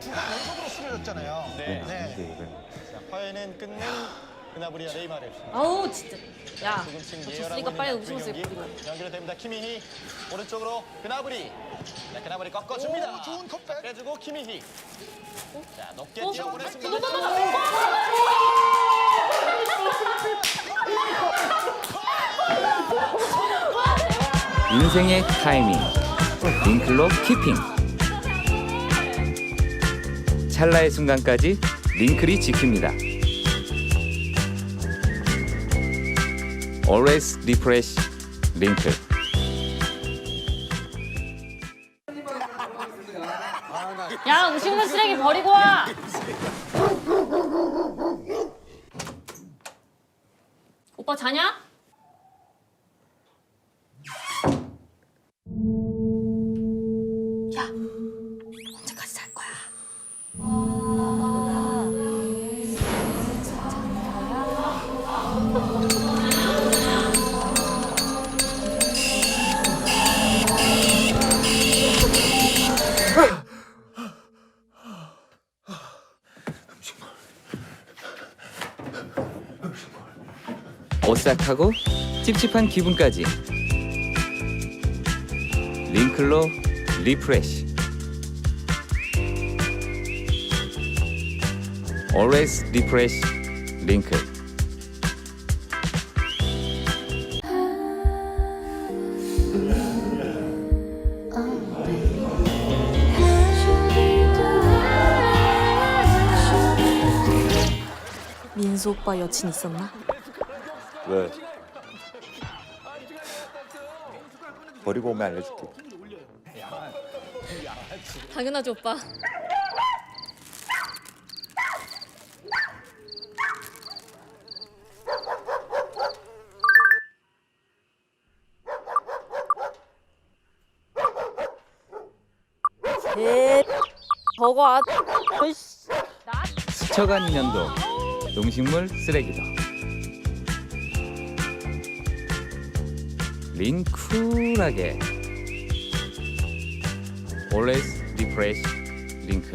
두번 연속으로 쓰러졌잖아요. 네. 네. 자, 화해는 끝낸 그나브리와 네이마르. 아우 진짜. 야, 조금씩 저 예열하고 졌으니까 빨리 경기. 뿌리고. 연결됩니다. 키미히 오른쪽으로 그나브리. 자, 그나브리 꺾어줍니다. 오, 좋은 컵백. 자, 빼주고 키미히. 자, 높게 어? 뛰어보냈습니다. 너, 너, 너, 너. 인생의 타이밍 링클로 키핑 찰나의 순간까지 링클이 지킵니다 Always refresh 링클 야, 음식물 쓰레기 버리고 와. 오빠 자냐? 야, 오싹하고 찝찝한 기분까지. 링클로 리프레시. Always refresh 링클 민수 오빠 여친 있었나? 왜? 버리고 오면 알려줄게. 당연하지 오빠. 에 저거 아. 스쳐간 인연도 음식물 쓰레기도 링쿨하게 Always refresh 링클